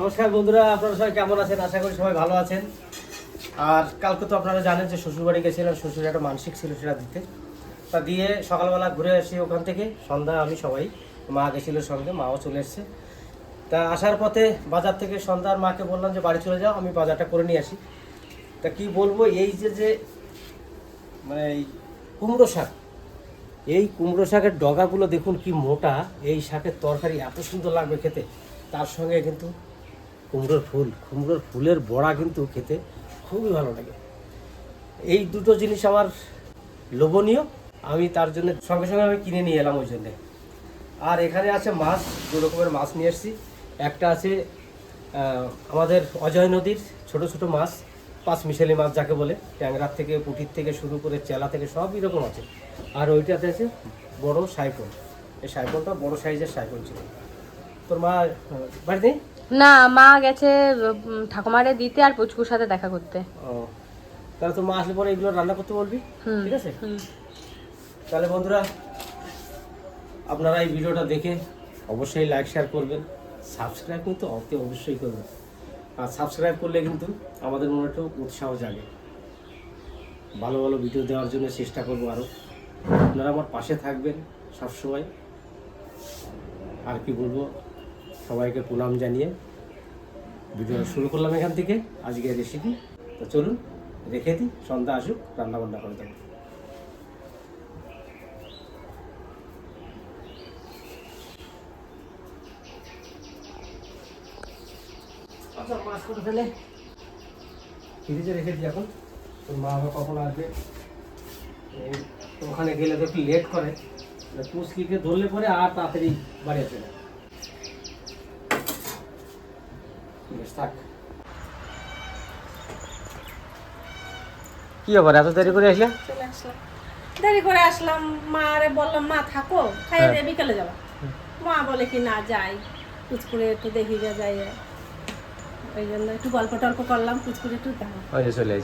নমস্কার বন্ধুরা, আপনারা সবাই কেমন আছেন? আশা করি সবাই ভালো আছেন। আর কালকে তো আপনারা জানেন যে শ্বশুরবাড়ি গেছিলাম শ্বশুরের একটা মানসিক ছিল সেটা দিতে। তা দিয়ে সকালবেলা ঘুরে আসি ওখান থেকে। সন্ধ্যা আমি সবাই, মা গেছিল সঙ্গে, মাও চলে এসছে। তা আসার পথে বাজার থেকে সন্ধ্যার মাকে বললাম যে, বাড়ি চলে যাও, আমি বাজারটা করে নিয়ে আসি। তা কি বলব, এই যে যে মানে এই কুমড়ো শাক, এই কুমড়ো শাকের ডগাগুলো দেখুন কি মোটা, এই শাকের তরকারি এত সুন্দর লাগবে খেতে। তার সঙ্গে কিন্তু কুমড়োর ফুল। কুমড়োর ফুলের বড়া কিন্তু খেতে খুবই ভালো লাগে। এই দুটো জিনিস আমার লোভনীয়। আমি তার জন্য সঙ্গে সঙ্গে আমি কিনে নিয়ে এলাম ওই জন্যে। আর এখানে আছে মাছ, দু রকমের মাছ নিয়ে এসেছি। একটা আছে আমাদের অজয় নদীর ছোট ছোট মাছ, পাঁচ মিশালি মাছ যাকে বলে, ট্যাংরার থেকে, পুটির থেকে শুরু করে চেলা থেকে সবই রকম আছে। আর ওইটাতে আছে বড় সাইফোন এই সাইফোনটা বড় সাইজের সাইফোন ছিল। তোর মা, বাড়িতে? না মা গেছে ঠাকুমারে দিতে আর পুচকুর সাথে দেখা করতে। ও তাহলে তো মা আসলে পরে এগুলো রান্না করতে বলবি? ঠিক আছে? তাহলে বন্ধুরা আপনারা এই ভিডিওটা দেখে অবশ্যই লাইক শেয়ার করবেন। সাবস্ক্রাইব কিন্তু অতি অবশ্যই করবেন। আর সাবস্ক্রাইব করলে কিন্তু আমাদের মনে একটু উৎসাহ জাগে। ভালো ভালো ভিডিও দেওয়ার জন্য চেষ্টা করব আরও আপনারা আমার পাশে থাকবেন সবসময়। আর কি বলব? সবাইকে প্রণাম জানিয়ে ভিডিও শুরু করলাম এখান থেকে আজকে রেসিপি তো চলুন, রেখে দিই, সন্ধ্যা আসুক রান্না বান্না করে দেবো। আচ্ছা করে ফেলে। ফ্রিজে রেখে দিই এখন। তোর মা আবার কখন আসবে? ওখানে গেলে তো একটু লেট করে। পুচকিকে ধরলে পরে আর তাড়াতাড়ি বাড়ি আসবে না। বেশ থাক। কি ব্যাপার এত দেরি করে আসলে? চলে আসলাম। দেরি করে আসলাম মা আরে বললাম মা থাকো খাইয়ে হ্যাঁ। দিয়ে বিকেলে যাবা। মা বলে কি না যাই। কুচকুরে একটু দেখি গে যাই ওই জন্য একটু গল্প টল্প করলাম কুচকুরে একটু ওই যে চলে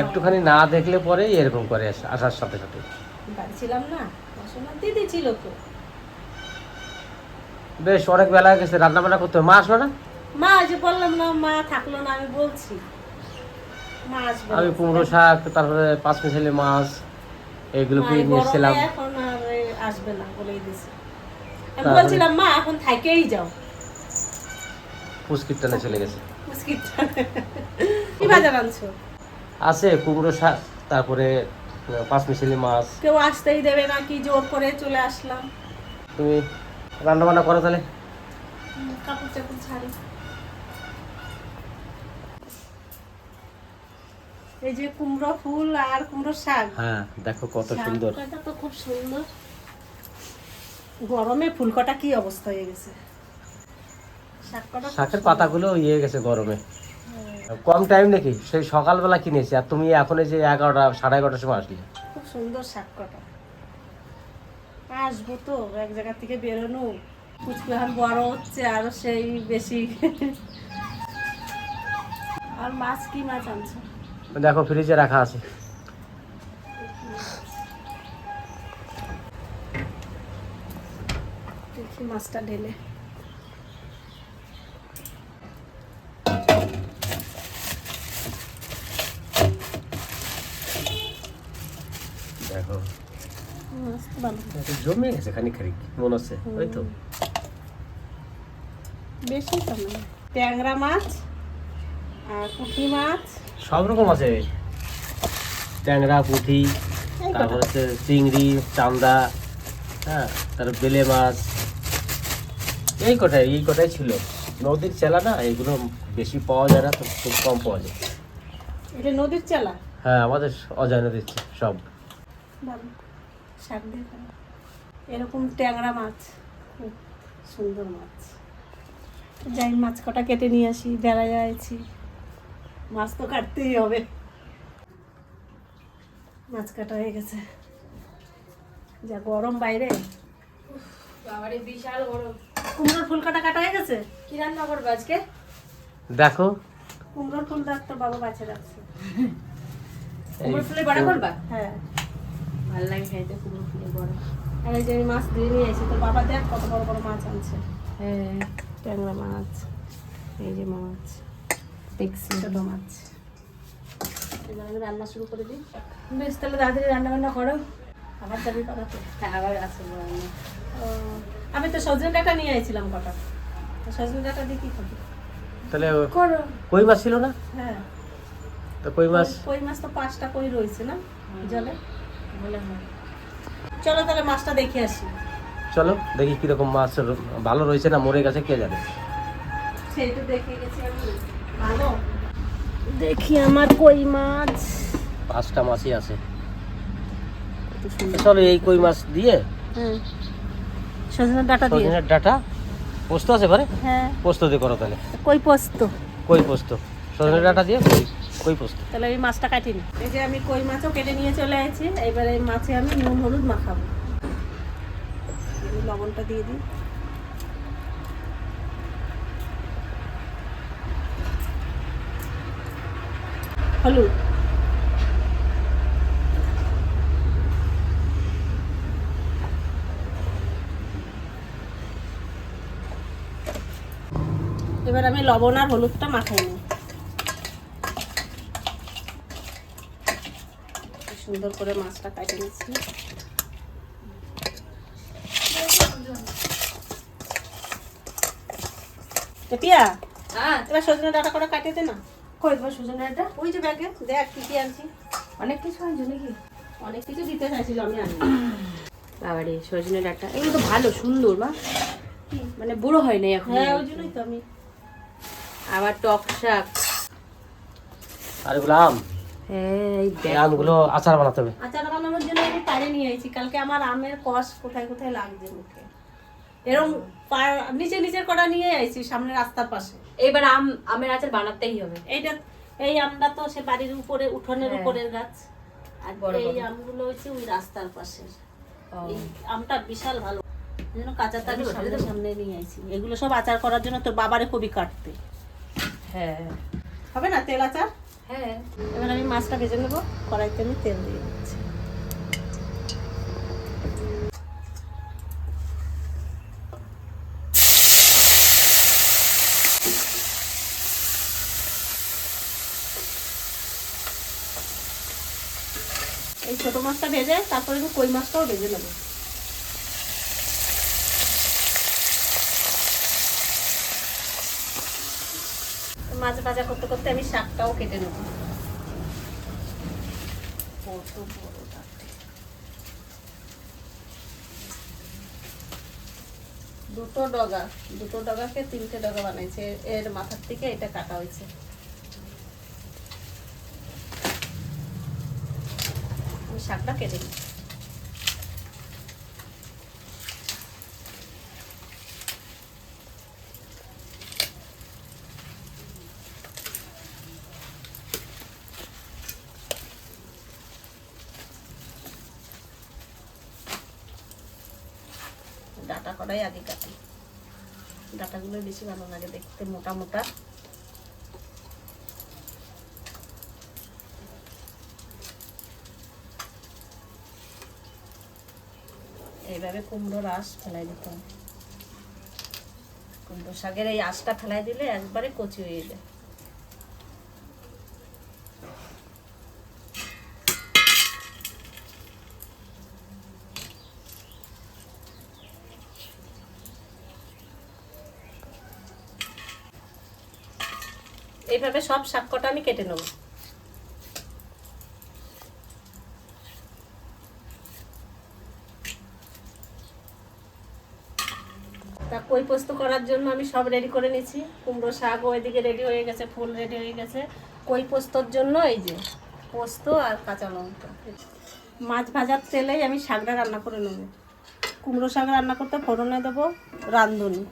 একটুখানি না দেখলে পরে এরকম করে আসার সাথে সাথে। বাড়ি ছিলাম না দিদি ছিল তো। বেশ অনেক বেলা গেছে রান্না বান্না করতে। মা আসলো না? মা যে বললাম না মা থাকল না আমি বলছি। আমি কুমড়ো শাক তারপরে পাঁচ মিশালি মাছ এগুলো মা কিনে এই নিয়ে গরমে এসেছিলাম। এখন আর আসবে না বলেই দিছি। আমি বলছিলাম মা এখন থাকেই যাও। পুষ্কির টানে চলে গেছে। মুশকিলটা কি বাজার আনছো আছে কুমড়ো শাক তারপরে পাঁচ মিশালি মাছ। কেউ আসতেই দেবে না কি জোর করে চলে আসলাম। তুমি রান্না বান্না করো তাহলে। কাপড় চাপড় ছাড়ি। এই যে কুমড়ো ফুল আর কুমড়ো শাক। হ্যাঁ দেখো কত সুন্দর। তো খুব সুন্দর। গরমে ফুলকটা কি অবস্থা হয়ে গেছে? শাক শাকের পাতাগুলো ইয়ে গেছে গরমে। কম টাইম নাকি? সেই সকালবেলা কিনেছি আর তুমি এখন এই যে এগারোটা সাড়ে এগারোটার সময় আসলে। খুব সুন্দর শাক কটা। আসব তো এক জায়গা থেকে বেরোনো। কুচকু এখন বড় হচ্ছে আরও সেই বেশি। আর মাছ কি মাছ আনছো? দেখো ফ্রিজে রাখা আছে। দেখি মাছটা ঢেলে। দেখো। জমে গেছে খানিক খানিক মনে হচ্ছে ওই তো। বেশি তো না ট্যাংরা মাছ আর পুঁটি মাছ। সব রকম আছে। ট্যাংরা পুঁটি তারপর হচ্ছে চিংড়ি চান্দা হ্যাঁ তারপর বেলে মাছ। এই কটাই এই কটাই ছিল। নদীর চেলা না এগুলো বেশি পাওয়া যায় না তো খুব কম পাওয়া যায়। এটা নদীর চেলা? হ্যাঁ আমাদের অজয় নদীর সব। ভালো শাক দিয়ে এরকম ট্যাংরা মাছ খুব সুন্দর মাছ। যাই মাছ কটা কেটে নিয়ে আসি বেড়ায় আছি মাছ তো কাটতেই হবে। মাছ কাটা হয়ে গেছে। যা গরম বাইরে। বাবারে বিশাল গরম। কুমড়োর ফুল কাটা কাটা হয়ে গেছে? কি রান্না করবে আজকে? দেখো। কুমড়োর ফুল তো বাবা বাছে রাখছে কুমড়ো ফুলের বড়া করবা? হ্যাঁ। ভালো লাগে খাইতে কুমড়ো ফুলের বড়া আর এই যে আমি মাছ ধুয়ে নিয়ে এসেছি তো বাবা দেখ কত বড় বড় মাছ আনছে। হ্যাঁ। ট্যাংরা মাছ এই যে মাছ দেখছি। ছোট মাছ। এবার আমি রান্না শুরু করে দিই। বেশ তাহলে তাড়াতাড়ি রান্না বান্না করো। আবার যাবি করাতে হ্যাঁ আবার আসব আমি ও, আমি তো সজনে ডাটা নিয়ে আইছিলাম কটা। তো সজনে ডাটা দিয়ে কি খাবি তাহলে কই মাছ ছিল না? হ্যাঁ। তো কই মাছ? কই মাছ তো পাঁচটা কই রয়েছে না? জলে? চলো তাহলে মাছটা দেখে আসি। চলো দেখি কীরকম মাছ ভালো রয়েছে না মরে গেছে কে জানে। সেই তো দেখে গেছি আমি। ভালো? দেখি আমার কই মাছ। পাঁচটা মাছই আছে। চলো এই কই মাছ দিয়ে। হ্যাঁ সজনে ডাটা দিয়ে। সজনের ডাটা। পোস্ত আছে পারে হ্যাঁ। পোস্ত দিয়ে করো তাহলে। কই পোস্ত? কই পোস্ত? সজনের ডাটা দিয়ে কই? কই পোস্ত? তাহলে আমি মাছটা কাটি নি। এই যে আমি কই মাছও কেটে নিয়ে চলে আসছি এবার এই মাছে আমি নুন, হলুদ মাখাবো। লবণটা দিয়ে দিই। হলুদ। এবার আমি লবণ আর হলুদটা মাখাই নিই সুন্দর করে মাছটা কাটে নিচ্ছি। পিয়া হ্যাঁ। এবার সজনে ডাটা করে কাটিয়ে দে না। কই তোমার সুজনের এটা ওই যে ব্যাগে দেখ কি কি আনছি। অনেক কিছু আনছো নাকি? অনেক কিছু দিতে চাইছিল আমি আনি বাবারে সজনে ডাটা। এগুলো তো ভালো সুন্দর বা? মানে বুড়ো হয় নাই এখন। হ্যাঁ ওই জন্যই তো আমি। আবার টক শাক। আর এগুলো আমগুলো আচার বানাতে হবে। আচার বানানোর জন্য আমি পাড়ে নিয়ে আইছি। কালকে আমার আমের কষ কোথায় কোথায় লাগছে মুখে? এরকম নিচে নিচের কটা নিয়ে আইছি সামনে রাস্তার পাশে। এবার আম আমের আচার বানাতেই হবে। এইটা এই আমটা তো সে বাড়ির উপরে উঠোনের হ্যাঁ। উপরের গাছ। আর বড় এই আমগুলো হচ্ছে ওই রাস্তার পাশে। এই আমটা বিশাল ভালো। জন্য কাঁচা তাকে সামনে সামনে নিয়ে আইছি। এগুলো সব আচার করার জন্য তোর বাবারে খুবই কাটতে। হ্যাঁ। হবে না তেল আচার? হ্যাঁ এবার আমি মাছটা ভেজে নেব, কড়াইতে আমি তেল দিয়ে দিচ্ছি। এই ছোট মাছটা ভেজে, তারপরে আমি কই মাছটাও ভেজে নেব। মাছ ভাজা করতে করতে আমি শাকটাও কেটে নেব। দুটো ডগা, দুটো ডগাকে তিনটে ডগা বানাইছে। এর মাথার থেকে এটা কাটা হয়েছে। শাকটা কেটে নিই ডাটা করাই আগে কাটি ডাটাগুলো বেশি ভালো লাগে দেখতে, মোটা মোটা। এইভাবে কুমড়োর আঁশ ফেলাই দিতে হবে। কুমড়ো শাকের এই আঁশটা ফেলাই দিলে একবারে কচি হয়ে যায়। এইভাবে সব শাক কটা আমি কেটে নেব। তা কই পোস্ত করার জন্য আমি সব রেডি করে নিয়েছি। কুমড়ো শাক ওইদিকে রেডি হয়ে গেছে, ফুল রেডি হয়ে গেছে। কই পোস্তর জন্য এই যে পোস্ত আর কাঁচা লঙ্কা। মাছ ভাজার তেলেই আমি শাকটা রান্না করে নেব। কুমড়ো শাক রান্না করতে ফোড়নে দেবো, রাঁধুনি।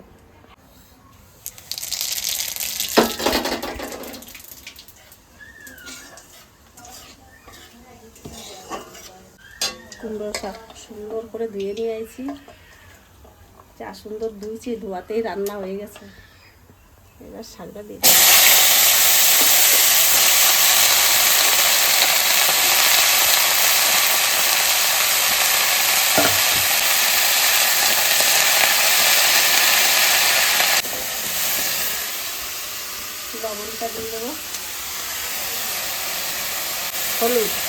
সব সুন্দর করে ধুয়ে নিয়ে আইছি। চা সুন্দর ধুয়েছি ধোয়াতেই রান্না হয়ে গেছে। এবার শাকটা দিয়ে লবণটা দিয়ে দেবো। হলুদ।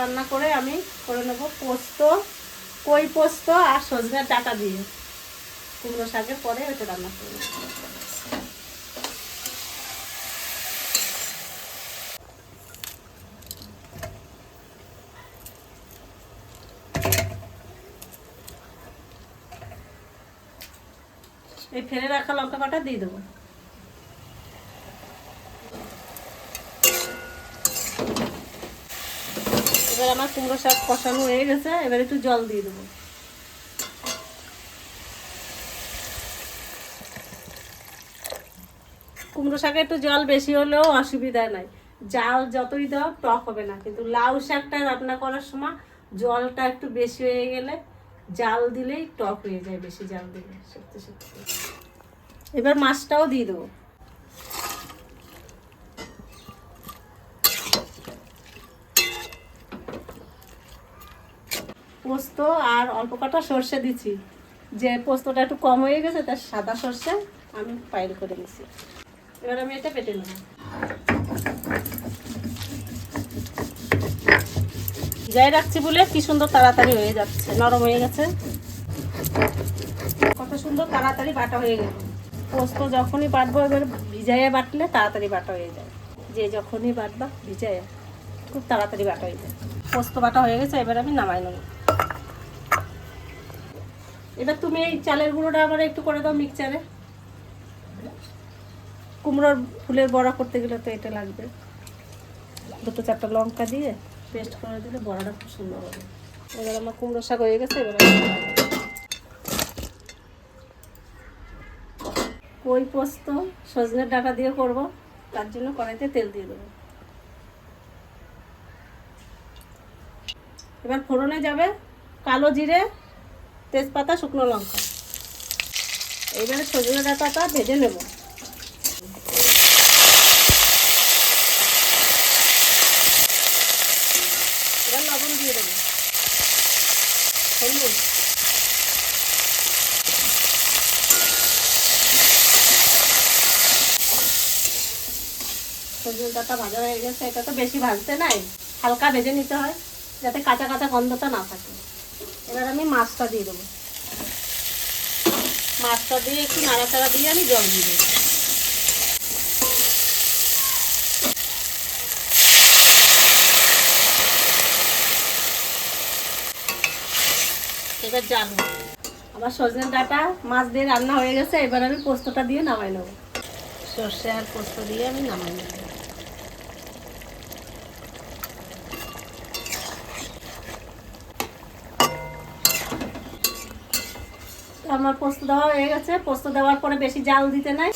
রান্না করে আমি করে নেব পোস্ত, কই পোস্ত আর সজনের ডাটা দিয়ে। কুমড়ো শাকের পরে ওটা রান্না করে এই ফেলে রাখা লঙ্কা বাটা দিয়ে দেবো। এবার আমার কুমড়ো শাক কষানো হয়ে গেছে, এবার একটু জল দিয়ে দেবো। কুমড়ো শাকে একটু জল বেশি হলেও অসুবিধা নাই। জাল যতই দাও টক হবে না। কিন্তু লাউ শাকটা রান্না করার সময় জলটা একটু বেশি হয়ে গেলে জাল দিলেই টক হয়ে যায়, বেশি জাল দিলে, সত্যি সত্যি। এবার মাছটাও দিয়ে দেবো। পোস্ত আর অল্প কটা সর্ষে দিচ্ছি যে পোস্তটা একটু কম হয়ে গেছে, তার সাদা সর্ষে আমি পাইল করে দিচ্ছি এবার আমি এটা পেটে নেব। যাই রাখছি বলে কি সুন্দর তাড়াতাড়ি হয়ে যাচ্ছে, নরম হয়ে গেছে। কত সুন্দর তাড়াতাড়ি বাটা হয়ে গেল। পোস্ত যখনই বাটবো, এবার ভিজাইয়া বাটলে তাড়াতাড়ি বাটা হয়ে যায়। যে যখনই বাটবা, ভিজাইয়া, খুব তাড়াতাড়ি বাটা হয়ে যায়। পোস্ত বাটা হয়ে গেছে, এবার আমি নামাই নেব। এবার তুমি এই চালের গুঁড়োটা আবার একটু করে দাও মিক্সচারে কুমড়োর ফুলের বড়া করতে গেলে তো এটা লাগবে। দুটো চারটা লঙ্কা দিয়ে পেস্ট করে দিলে বড়াটা খুব সুন্দর হবে। এবার আমার কুমড়ো শাক হয়ে গেছে, এবার। কই পোস্ত সজনের ডাটা দিয়ে করব, তার জন্য কড়াইতে তেল দিয়ে দেবো। এবার ফোড়নে যাবে কালো জিরে তেজপাতা, শুকনো লঙ্কা। এইবারে সজনে ডাটাটা ভেজে নেব। এবার লবণ দিয়ে দেবো। হলুদ। ডাটা ভাজা হয়ে গেছে, এটা তো বেশি ভাজতে নাই, হালকা ভেজে নিতে হয়, যাতে কাঁচা কাঁচা গন্ধটা না থাকে। এবার আমি মাছটা দিয়ে দেবো। মাছটা দিয়ে একটু নাড়াচাড়া দিয়ে আমি জল দিয়ে দেবো। এবার জাল আমার সজনে ডাটা মাছ দিয়ে রান্না হয়ে গেছে, এবার আমি পোস্তটা দিয়ে নামাই নেব। সর্ষে আর পোস্ত দিয়ে আমি নামাই নেব। আমার পোস্ত দেওয়া হয়ে গেছে। পোস্ত দেওয়ার পরে বেশি জাল দিতে নাই।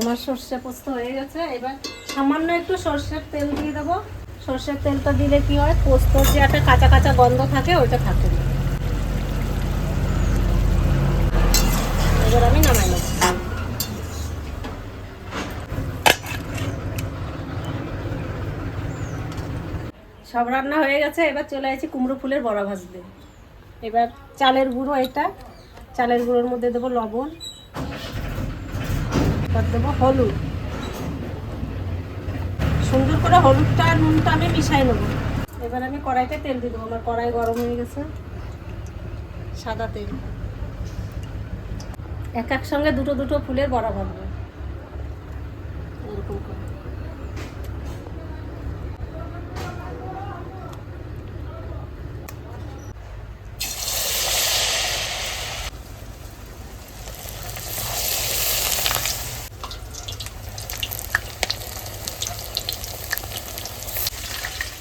আমার সর্ষে পোস্ত হয়ে গেছে। এবার সামান্য একটু সর্ষের তেল দিয়ে দেবো। সর্ষের তেলটা দিলে কি হয়? পোস্তর যে একটা কাঁচা কাঁচা গন্ধ থাকে, ওইটা থাকে। এবার আমি নামাই নেব। সব রান্না হয়ে গেছে। এবার চলে আসি কুমড়ো ফুলের বড়া ভাজতে। এবার চালের গুঁড়ো এটা। চালের গুঁড়োর মধ্যে দেবো লবণ। এবার দেবো হলুদ। সুন্দর করে হলুদটা আর নুনটা আমি মিশাই নেব। এবার আমি কড়াইতে তেল দিয়ে দেবো। আমার কড়াই গরম হয়ে গেছে। সাদা তেল। এক এক সঙ্গে দুটো দুটো ফুলের বড়া ভাজবো এরকম করে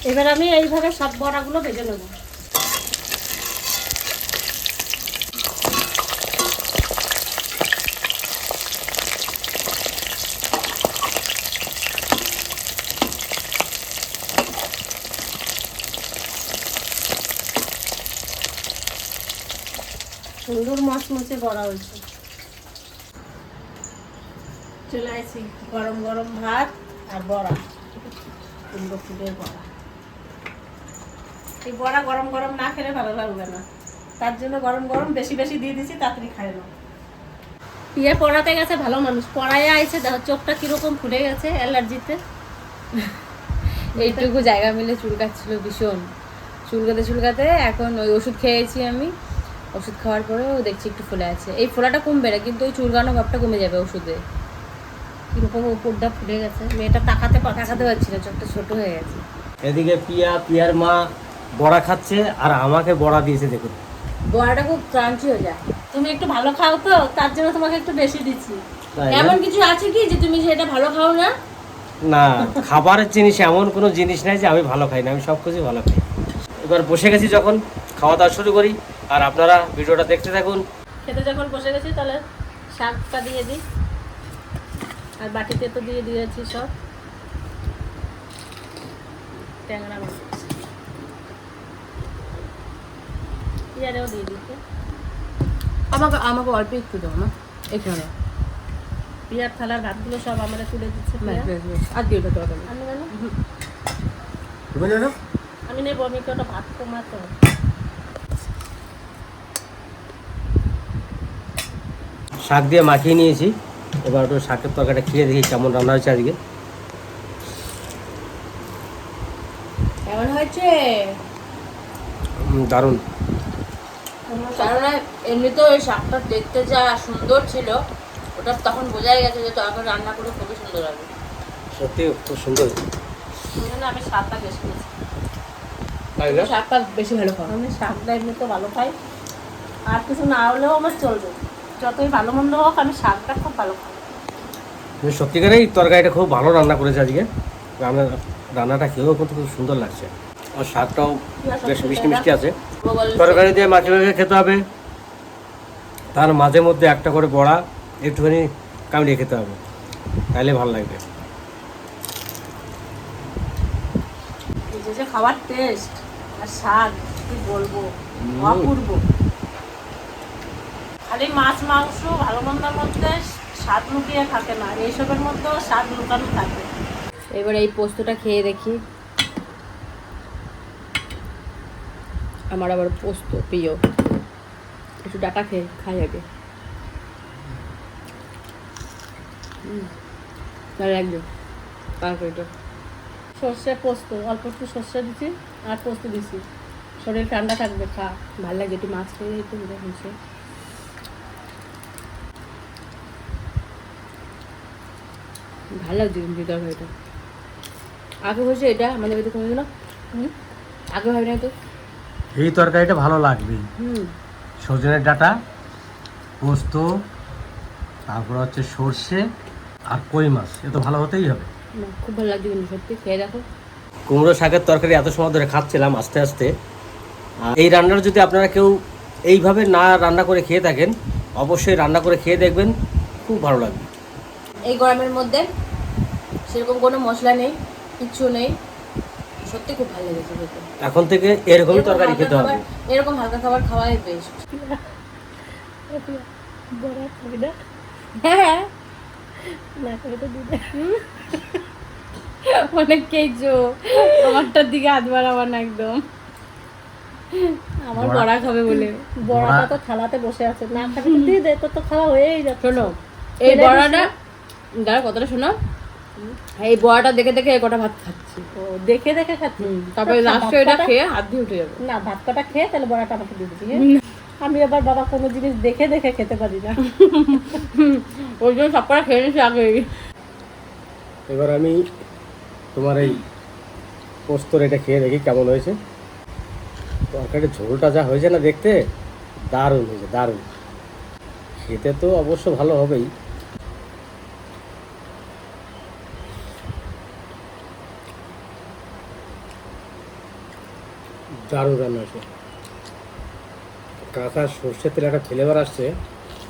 এবার আমি এইভাবে সব বড়াগুলো ভেজে নেব। সুন্দর মচমচে বড়া হয়েছে। চলে আসি গরম গরম ভাত আর বড়া। কুমড়ো ফুলের বড়া। এই বড়া গরম গরম না খেলে ভালো লাগবে না। তার জন্য গরম গরম বেশি বেশি দিয়ে দিছি তাড়াতাড়ি খাই নাও বিয়ে পড়াতে গেছে ভালো মানুষ। পড়ায় আইছে দেখো চোখটা কীরকম ফুলে গেছে অ্যালার্জিতে। এইটুকু জায়গা মিলে চুলকাচ্ছিল ভীষণ। চুলকাতে চুলকাতে এখন ওই ওষুধ খেয়েছি আমি। ওষুধ খাওয়ার পরেও দেখছি একটু ফুলে আছে। এই ফোলাটা কমবে না কিন্তু ওই চুলকানো ভাবটা কমে যাবে ওষুধে। কীরকম উপরটা ফুলে গেছে। মেয়েটা তাকাতে তাকাতে পারছি না চোখটা ছোট হয়ে গেছে। এদিকে পিয়া পিয়ার মা বড়া খাচ্ছে আর আমাকে বড়া দিয়েছে দেখুন। বড়াটা খুব ক্রাঞ্চি হয়ে যায়। তুমি একটু ভালো খাও তো তার জন্য তোমাকে একটু বেশি দিচ্ছি। এমন কিছু আছে কি যে তুমি সেটা ভালো খাও না? না খাবারের জিনিস এমন কোনো জিনিস নাই যে আমি ভালো খাই না আমি সব কিছু ভালো খাই। এবার বসে গেছি যখন খাওয়া দাওয়া শুরু করি আর আপনারা ভিডিওটা দেখতে থাকুন। খেতে যখন বসে গেছি তাহলে শাকটা দিয়ে দিই। আর বাটিতে তো দিয়ে দিয়েছি সব। ট্যাংরা মাছ। দিয়ে আমাকে আমাকে অল্প একটু দাও না এখানে। পিয়ার থালার ভাতগুলো সব আমাদের তুলে দিচ্ছে আর দিয়ে ওটা দরকার আমি জানো? তুমি জানো? আমি নেব আমি তো ভাত কমাতো শাক দিয়ে মাখিয়ে নিয়েছি। এবার ওটা শাকের তরকারিটা খেয়ে দেখি কেমন রান্না হয়েছে আজকে। কেমন হয়েছে? দারুণ। কারণ এমনি তো ওই শাকটা দেখতে যা সুন্দর ছিল ওটা তখন বোঝাই গেছে যে তখন রান্না করে খুবই সুন্দর হবে। সত্যি খুব সুন্দর। আমি শাকটা বেশি নিয়েছি তাই না? শাকটা বেশি ভালো খাও আমি শাকটা এমনি তো ভালো খাই। আর কিছু না হলেও আমার চলবে। যতই ভালো মন্দ হোক আমি শাকটা খুব ভালো খাই। কিন্তু সত্যিকারেই তরকারিটা খুব ভালো রান্না করেছে আজকে। রান্না রান্নাটা খেয়েও কিন্তু খুব সুন্দর লাগছে। আর শাকটাও বেশ মিষ্টি মিষ্টি আছে। তরকারি দিয়ে মাখে মাখে খেতে হবে। তার মাঝে মধ্যে একটা করে বড়া একটুখানি কামড়িয়ে খেতে হবে। তাহলে ভালো লাগবে। খাবার টেস্ট আর স্বাদ কি বলব? অপূর্ব। খালি মাছ মাংস ভালো মন্দের মধ্যে স্বাদ লুকিয়ে থাকে না। এইসবের মধ্যেও স্বাদ লুকানো থাকে। এবার এই পোস্তটা খেয়ে দেখি। আমার আবার পোস্ত, প্রিয়। একটু ডাটা খেয়ে খাই আগে। লাগবে পারফেক্ট সর্ষে পোস্ত, অল্প একটু সর্ষে দিচ্ছি আর পোস্ত দিচ্ছি শরীর ঠান্ডা থাকবে, খা। ভালো লাগে একটু মাছ খেয়ে একটু হয়েছে। ভালো লাগছে কিন্তু তরকারিটা। আগে হয়েছে এটা, আমাদের বাড়িতে কোনো দিনও আগে হয় না তো। এই তরকারিটা ভালো লাগবে। হুম। সজনের ডাটা পোস্ত তারপর হচ্ছে সর্ষে আর কই মাছ। এ তো ভালো হতেই হবে। খুব ভালো লাগছে কিন্তু সত্যি খেয়ে দেখো। কুমড়ো শাকের তরকারি এত সময় ধরে খাচ্ছিলাম আস্তে আস্তে। আর এই রান্নাটা যদি আপনারা কেউ এইভাবে না রান্না করে খেয়ে থাকেন অবশ্যই রান্না করে খেয়ে দেখবেন খুব ভালো লাগবে। এই গরমের মধ্যে সেরকম কোনো মশলা নেই কিচ্ছু নেই। সত্যি খুব ভালো লেগেছে খেতে। এখন থেকে এরকমই এরকম তরকারি খেতে হবে। এরকম হালকা খাবার খাওয়াই বেস্ট বড় খাবি না হ্যাঁ। না করে তো দিবে অনেককেই জো আমারটার দিকে হাত বাড়াবার না একদম। আমার বড়া- বড়া খাবে বলে। বড়াটা তো থালাতে বসে আছে। না খাবি তো দিয়ে দে তোর তো খাওয়া হয়েই যাচ্ছে। শোনো এই বড়াটা দাঁড়া কথাটা শোনো। এই বড়াটা দেখে দেখে এই কটা ভাত খাচ্ছি। ও দেখে দেখে খাচ্ছি? তারপরে লাস্টে এটা খেয়ে হাত দিয়ে উঠে যাবে। না ভাত কটা খেয়ে তাহলে বড়াটা আমাকে দিয়ে দিবি হ্যাঁ? আমি আবার বাবা কোনো জিনিস দেখে দেখে খেতে পারি না। ওই জন্য সব কটা খেয়ে নিয়েছি আগে এবার আমি তোমার এই পোস্তর এটা খেয়ে দেখি কেমন হয়েছে। তরকারির ঝোলটা যা হয়েছে না দেখতে দারুণ হয়েছে দারুণ। খেতে তো অবশ্য ভালো হবেই। দারুণ রান্না হয়েছে। কাঁচা সর্ষের তেলে একটা ফ্লেভার আসছে,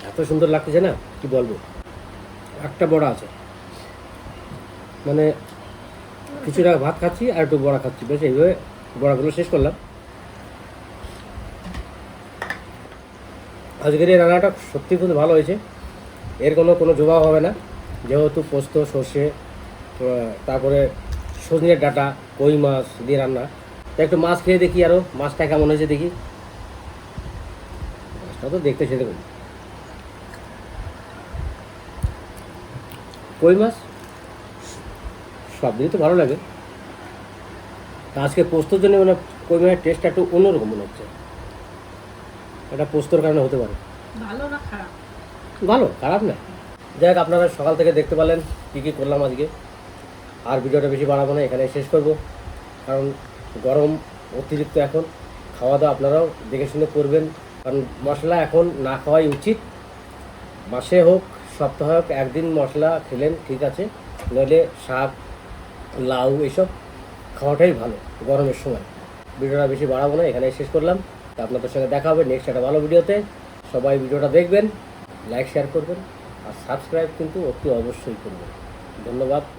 এত সুন্দর লাগতেছে না? কি বলব? একটা বড়া আছে। মানে কিছুটা ভাত খাচ্ছি আর একটু বড়া খাচ্ছি। বেশ, এইভাবে বড়াগুলো শেষ করলাম। আজকের এই রান্নাটা সত্যি খুব ভালো হয়েছে। এর কোনো কোনো জবাব হবে না। যেহেতু পোস্ত, সর্ষে তারপরে সজনের ডাটা, কই মাছ দিয়ে রান্না। তা একটু মাছ খেয়ে দেখি আরও মাছটা কেমন হয়েছে দেখি। মাছটা তো দেখতে সেটা করি কই মাছ? সব দিনই তো ভালো লাগে। আজকে পোস্তর জন্য মানে কই মাছের টেস্টটা একটু অন্যরকম মনে হচ্ছে। এটা পোস্তর কারণে হতে পারে। ভালো না খারাপ? ভালো খারাপ না। যাই হোক আপনারা সকাল থেকে দেখতে পেলেন কী কী করলাম আজকে। আর ভিডিওটা বেশি বাড়াবো না এখানে শেষ করব। কারণ গরম অতিরিক্ত এখন। খাওয়া দাওয়া আপনারাও দেখে শুনে করবেন। কারণ মশলা এখন না খাওয়াই উচিত। মাসে হোক, সপ্তাহে হোক, একদিন মশলা খেলেন, ঠিক আছে। নইলে শাক, লাউ এসব খাওয়াটাই ভালো গরমের সময়। ভিডিওটা বেশি বাড়াবো না এখানে শেষ করলাম। তা আপনাদের সঙ্গে দেখা হবে নেক্সট একটা ভালো ভিডিওতে। সবাই ভিডিওটা দেখবেন, লাইক শেয়ার করবেন। আর সাবস্ক্রাইব কিন্তু অতি অবশ্যই করবেন। ধন্যবাদ।